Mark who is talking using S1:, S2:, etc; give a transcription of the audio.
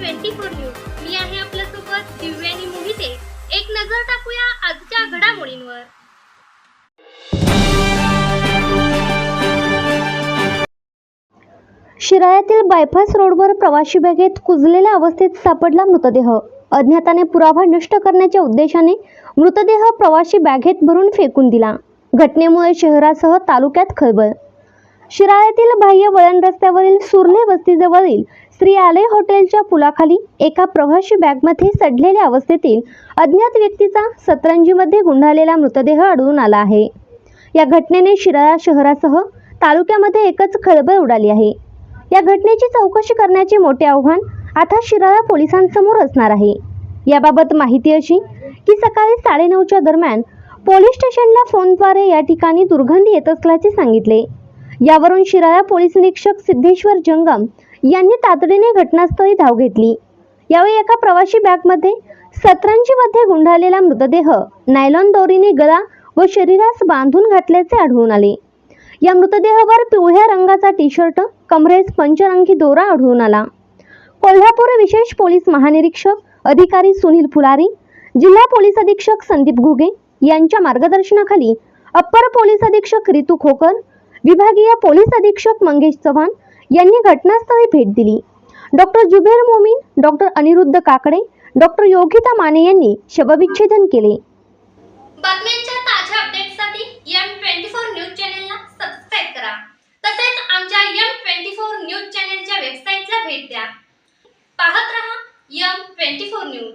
S1: Twenty four news. मी आहे आपल्यासोबत दिव्यानी मोहिते. एक नजर टाकूया आजच्या घडामोडींवर.
S2: शिराळ्यातील बायपास रोडवर प्रवाशी बॅगेत कुजलेल्या अवस्थेत सापडला मृतदेह. अज्ञाताने पुरावा नष्ट करण्याच्या उद्देशाने मृतदेह प्रवाशी बॅगेत भरून फेकून दिला. घटनेमुळे शहरासह तालुक्यात खळबळ. शिराळ्यातील बाह्य वळण रस्त्यावरील सुरले वस्तीजवळील श्री आलय हॉटेलच्या पुलाखाली एका प्रवाशी बॅगमध्ये सडलेल्या अवस्थेतील अज्ञात व्यक्तीचा सतरंजीमध्ये गुंडाळलेला मृतदेह आढळून आला आहे. या घटनेने शिराळा शहरासह तालुक्यामध्ये एकच खळबळ उडाली आहे. या घटनेची चौकशी करण्याचे मोठे आव्हान आता शिराळा पोलिसांसमोर असणार आहे. याबाबत माहिती अशी की सकाळी साडेनऊच्या दरम्यान पोलीस स्टेशनला फोनद्वारे या ठिकाणी दुर्गंधी येत असल्याचे सांगितले. यावरून शिराळा पोलीस निरीक्षक सिद्धेश्वर जंगम यांनी तातडीने घटनास्थळी धाव घेतली. यावेळी एका प्रवाशी बॅगमध्ये सतरंजीमध्ये गुंडाळलेला मृतदेह नायलॉन दोरीने गळा व शरीरास बांधून घातल्याचे आढळून आले. या मृतदेहावर पिवळ्या रंगाचा टी शर्ट कमरेस पंचरंगी दोरा आढळून आला. कोल्हापूर विशेष पोलीस महानिरीक्षक अधिकारी सुनील फुलारी जिल्हा पोलीस अधीक्षक संदीप घुगे यांच्या मार्गदर्शनाखाली अप्पर पोलीस अधीक्षक रितू खोकर विभागीय पोलीस अधीक्षक मंगेश चव्हाण यांनी घटनास्थळी भेट दिली. Doctor Zuber Momin doctor Aniruddha Kakade doctor Yogita Mane यांनी शवविच्छेदन केले.
S1: बातम्यांच्या ताज्या अपडेट्ससाठी एम ट्वेंटी फोर न्यूज चॅनेलला सबस्क्राईब करा. तसेच आमच्या एम ट्वेंटी फोर न्यूज चॅनेलच्या वेबसाईटला भेट द्या. पाहत रहा एम ट्वेंटी फोर न्यूज